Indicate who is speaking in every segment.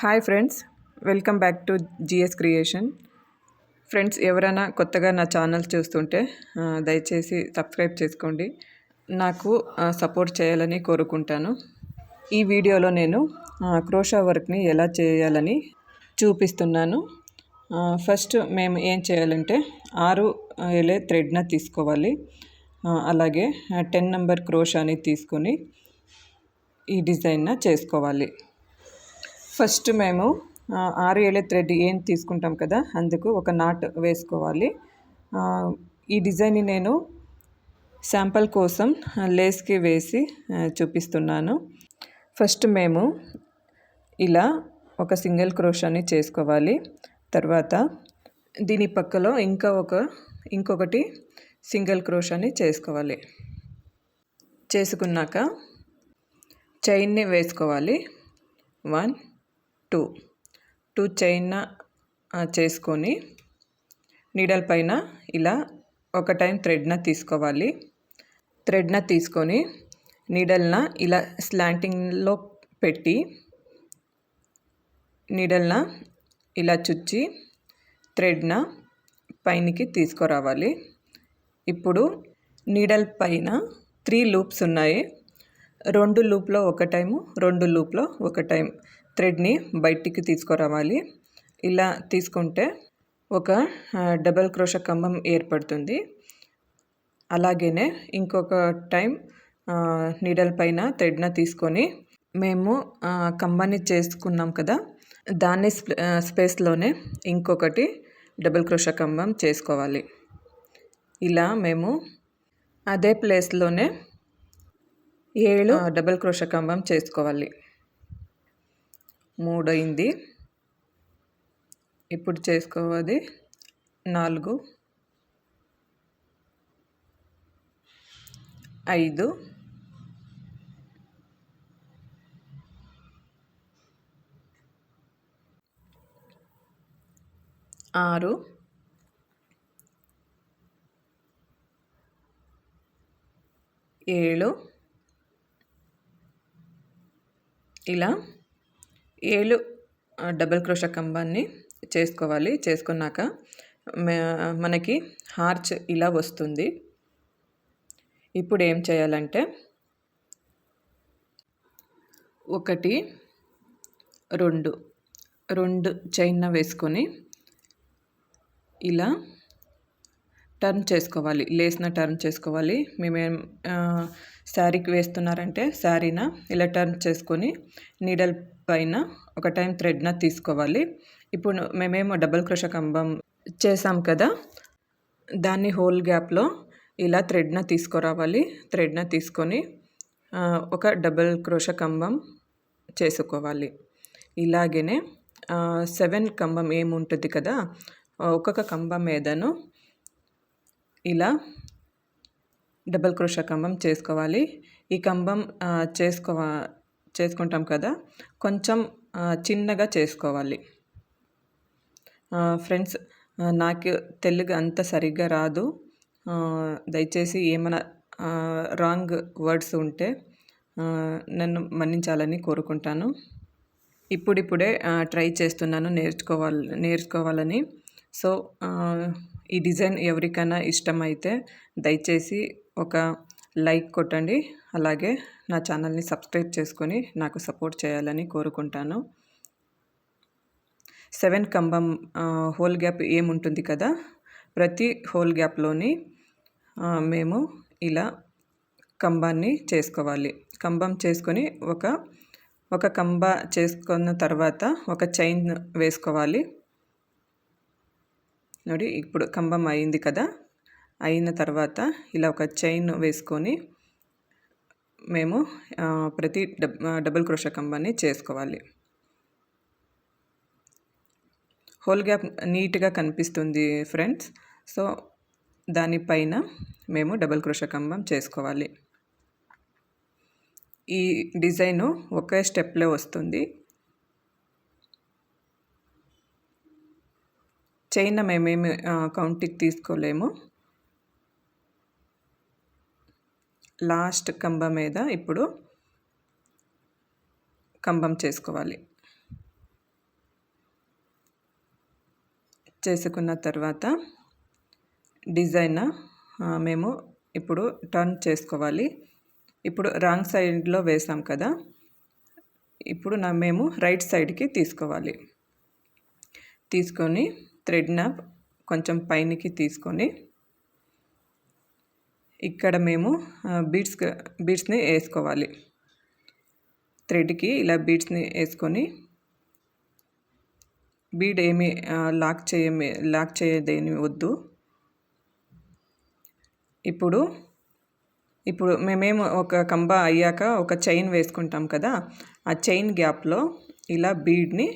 Speaker 1: Hi friends welcome back to GS creation. Friends ఎవరైనా కొత్తగా నా ఛానల్ చూస్తుంటే దయచేసి సబ్స్క్రైబ్ చేసుకోండి. నాకు సపోర్ట్ చేయాలని కోరుకుంటాను. ఈ వీడియోలో నేను క్రోషా వర్క్ని ఎలా చేయాలని చూపిస్తున్నాను. ఫస్ట్ మేము ఏం చేయాలంటే ఆరు ఎలే థ్రెడ్న తీసుకోవాలి. అలాగే టెన్ నెంబర్ క్రోషాని తీసుకొని ఈ డిజైన్న చేసుకోవాలి. ఫస్ట్ మేము ఆరు ఏళ్ళ థ్రెడ్ ఏం తీసుకుంటాం కదా అందుకు ఒక నాట్ వేసుకోవాలి. ఈ డిజైన్ని నేను శాంపల్ కోసం లేస్కి వేసి చూపిస్తున్నాను. ఫస్ట్ మేము ఇలా ఒక సింగిల్ క్రోషాని చేసుకోవాలి. తర్వాత దీని పక్కలో ఇంకా ఒక ఇంకొకటి సింగిల్ క్రోషాని చేసుకోవాలి. చేసుకున్నాక చైన్ని వేసుకోవాలి. వన్ టూ టూ చైన్ చేసుకొని నీడల్ పైన ఇలా ఒక టైం థ్రెడ్న తీసుకోవాలి. థ్రెడ్న తీసుకొని నీడల్న ఇలా స్లాంటింగ్లో పెట్టి నీడల్న ఇలా చుచ్చి థ్రెడ్న పైనికి తీసుకురావాలి. ఇప్పుడు నీడల్ పైన త్రీ లూప్స్ ఉన్నాయి. రెండు లూప్లో ఒక టైము రెండు లూప్లో ఒక టైం. థ్రెడ్ని బయటికి తీసుకురావాలి. ఇలా తీసుకుంటే ఒక డబల్ క్రోష కంబం ఏర్పడుతుంది. అలాగనే ఇంకొక టైం నీడల్ పైన థ్రెడ్న తీసుకొని మేము కంబాన్ని చేసుకున్నాం కదా దాన్ని స్పేస్లోనే ఇంకొకటి డబుల్ క్రోష కంబం చేసుకోవాలి. ఇలా మేము అదే ప్లేస్లోనే ఏడు డబుల్ క్రోష కంబం చేసుకోవాలి. మూడు అయింది ఇప్పుడు చేసుకోవాలి నాలుగు ఐదు ఆరు ఏಳು ఇలా ఏళ్ళు డబల్ క్రోష కంబాన్ని చేసుకోవాలి. చేసుకున్నాక మనకి హార్చ్ ఇలా వస్తుంది. ఇప్పుడు ఏం చేయాలంటే ఒకటి రెండు రెండు చైన్న వేసుకొని ఇలా టర్న్ చేసుకోవాలి. లేస్న టర్న్ చేసుకోవాలి. మేమేం శారీకి వేస్తున్నారంటే శారీన? ఇలా టర్న్ చేసుకొని నీడల్ పైన ఒక టైం థ్రెడ్న తీసుకోవాలి. ఇప్పుడు మేమేమో డబల్ క్రోష కంబం చేసాం కదా దాన్ని హోల్ గ్యాప్లో ఇలా థ్రెడ్న తీసుకురావాలి. థ్రెడ్న తీసుకొని ఒక డబల్ క్రోష కంబం చేసుకోవాలి. ఇలాగనే సెవెన్ కంబం ఏముంటుంది కదా ఒక్కొక్క కంబం మీదను ఇలా డబల్ క్రోష కంబం చేసుకోవాలి. ఈ కంబం చేసుకోవా చేసుకుంటాం కదా కొంచెం చిన్నగా చేసుకోవాలి. ఫ్రెండ్స్ నాకు తెలుగు అంత సరిగ్గా రాదు. దయచేసి ఏమైనా రాంగ్ వర్డ్స్ ఉంటే నన్ను మన్నించాలని కోరుకుంటాను. ఇప్పుడిప్పుడే ట్రై చేస్తున్నాను నేర్చుకోవాలి నేర్చుకోవాలని. సో ఈ డిజైన్ ఎవరికైనా ఇష్టమైతే దయచేసి ఒక లైక్ కొట్టండి. అలాగే నా ఛానల్ని సబ్స్క్రైబ్ చేసుకొని నాకు సపోర్ట్ చేయాలని కోరుకుంటాను. సెవెన్ కంబం హోల్ గ్యాప్ ఏముంటుంది కదా? ప్రతి హోల్ గ్యాప్లోని మేము ఇలా కంబాన్ని చేసుకోవాలి. కంబం చేసుకొని ఒక ఒక కంబ చేసుకున్న తర్వాత ఒక చైన్ వేసుకోవాలి. ನೋಡಿ ఇప్పుడు కంబం అయింది కదా? అయిన తర్వాత ఇలా ఒక చైన్ వేసుకొని మేము ప్రతి డబ్ డబుల్ క్రోషా కంబాన్ని చేసుకోవాలి. హోల్ గ్యాప్ నీట్గా కనిపిస్తుంది ఫ్రెండ్స్. సో దానిపైన మేము డబుల్ క్రోషా కంబం చేసుకోవాలి. ఈ డిజైను ఒకే స్టెప్లో వస్తుంది. చైన్ మేమేమి కౌంటికి తీసుకోలేము. లాస్ట్ కంబం మీద ఇప్పుడు కంబం చేసుకోవాలి. చేసుకున్న తర్వాత డిజైన్ మేము ఇప్పుడు టర్న్ చేసుకోవాలి. ఇప్పుడు రాంగ్ సైడ్లో వేసాం కదా ఇప్పుడు నా మేము రైట్ సైడ్కి తీసుకోవాలి. తీసుకొని థ్రెడ్ నాప్ కొంచెం పైనకి తీసుకొని ఇక్కడ మేము బీడ్స్ బీడ్స్ని వేసుకోవాలి. థ్రెడ్కి ఇలా బీడ్స్ని వేసుకొని బీడ్ ఏమి లాక్ చేయమే లాక్ చేయదేమి వద్దు. ఇప్పుడు ఇప్పుడు మేమేమో ఒక కంబ అయ్యాక ఒక చైన్ వేసుకుంటాం కదా ఆ చైన్ గ్యాప్లో ఇలా బీడ్ని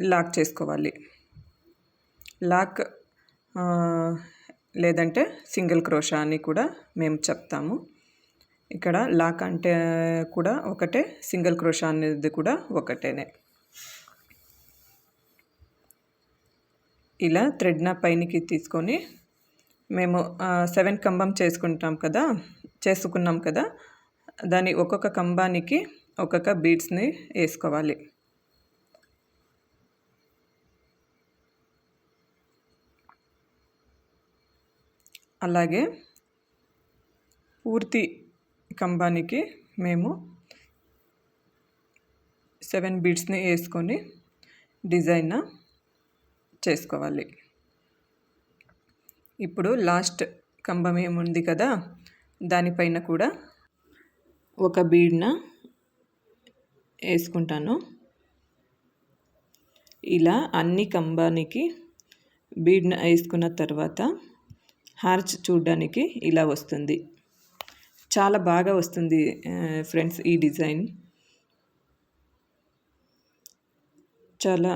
Speaker 1: లాక్ చేసుకోవాలి. లాక్ లేదంటే సింగిల్ క్రోషా అని కూడా మేము చెప్తాము. ఇక్కడ లాక్ అంటే కూడా ఒకటే సింగిల్ క్రోషా అనేది కూడా ఒకటేనే. ఇలా థ్రెడ్న పైనకి తీసుకొని మేము సెవెన్ కంబం చేసుకుంటాం కదా చేసుకున్నాం కదా దాని ఒక్కొక్క కంబానికి ఒక్కొక్క బీడ్స్ని వేసుకోవాలి. అలాగే పూర్తి కంబానికి మేము సెవెన్ బీడ్స్ని వేసుకొని డిజైన్ చేసుకోవాలి. ఇప్పుడు లాస్ట్ కంబం ఏముంది కదా దానిపైన కూడా ఒక బీడ్న వేసుకుంటాను. ఇలా అన్ని కంబానికి బీడ్న వేసుకున్న తర్వాత హార్చ్ చూడడానికి ఇలా వస్తుంది. చాలా బాగా వస్తుంది ఫ్రెండ్స్ ఈ డిజైన్. చాలా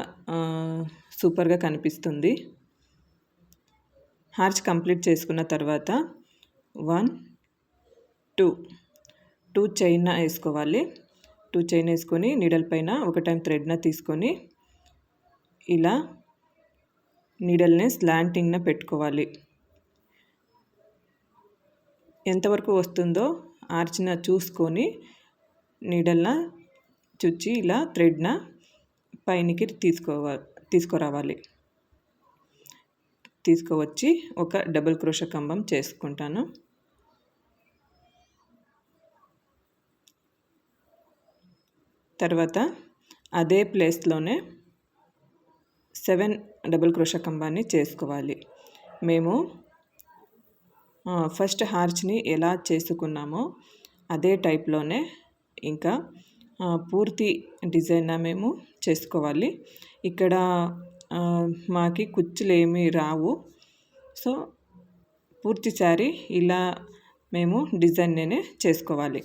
Speaker 1: సూపర్గా కనిపిస్తుంది. హార్చ్ కంప్లీట్ చేసుకున్న తర్వాత వన్ టూ టూ చైన్ వేసుకోవాలి. టూ చైన్ వేసుకొని నీడల్ పైన ఒక టైం థ్రెడ్న తీసుకొని ఇలా నీడల్ని స్లాంటింగ్న పెట్టుకోవాలి. ఎంతవరకు వస్తుందో ఆర్చిన చూసుకొని నీడల్న చుచ్చి ఇలా థ్రెడ్న పైనకి తీసుకోవాలి తీసుకురావాలి. తీసుకువచ్చి ఒక డబుల్ క్రోష కంబం చేసుకుంటాను. తర్వాత అదే ప్లేస్లోనే సెవెన్ డబుల్ క్రోష కంబాన్ని చేసుకోవాలి. మేము ఫస్ట్ హార్చ్ని ఎలా చేసుకున్నామో అదే టైప్లోనే ఇంకా పూర్తి డిజైన్ మేము చేసుకోవాలి. ఇక్కడ మాకి కుచ్చులు ఏమీ రావు. సో పూర్తి శారీ ఇలా మేము డిజైన్ చేసుకోవాలి.